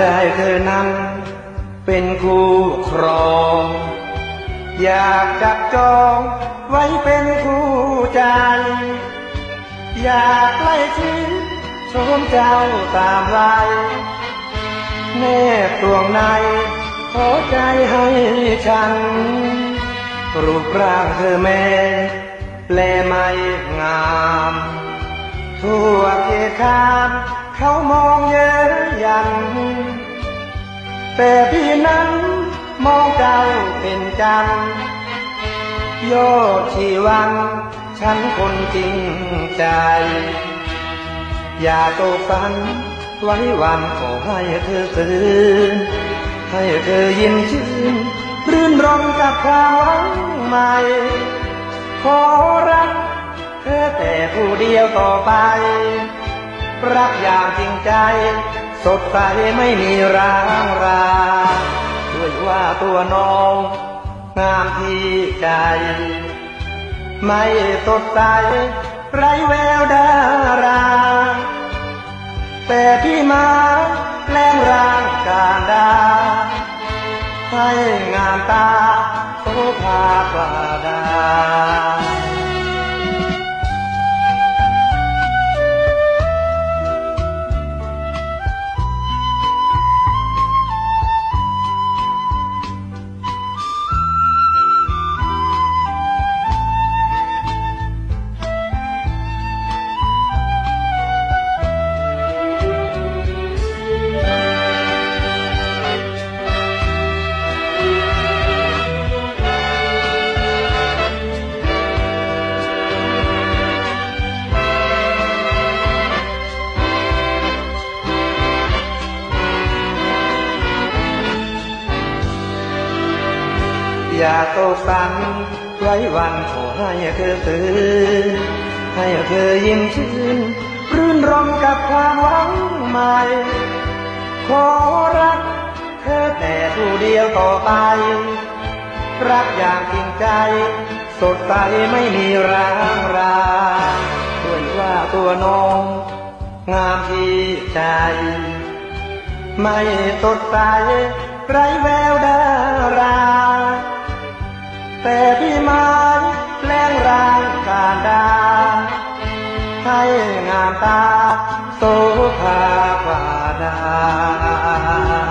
ได้เธอนั้น เป็นคู่ครอง อยากจับจองไว้เป็นคู่ใจ อยากใกล้ชิดชมเจ้าตามไว้แนบดวงใน ขอใจให้ฉัน รูปร่างเธอแม่แลไม่งาม ทั่วเขตคามเขามองเย้ยยัน แต่พี่นั้นมองเจ้าเป็นจันทร์โยชีวันฉันคนจริงใจ อย่าโตฝัน ไว้วันขอให้เธอตื่นให้เธอยิ้มชื่นรื่นรมกับความหวังใหม่ ขอรัก เธอแต่ผู้เดียวต่อไป รักอย่างจริงใจ สดใสไม่มีร้างราด้วยว่าตัวน้องงามที่ใจ ไม่สดใสไรแววดารา แต่พี่มาแปลงร่างกาดาให้งามตาโสภากว่า อย่าโตฝันไว้วันขอให้เธอตื่นให้เธอยิ้มชื่นรื่นรมกับความหวังใหม่ ขอรักเธอแต่ผู้เดียวต่อไป รักอย่างจริงใจ สดใสไม่มีร้างราด้วยว่าตัวน้อง งามที่ใจ ไม่สดใสไรแววดารา ให้งามตาโสภาควาดา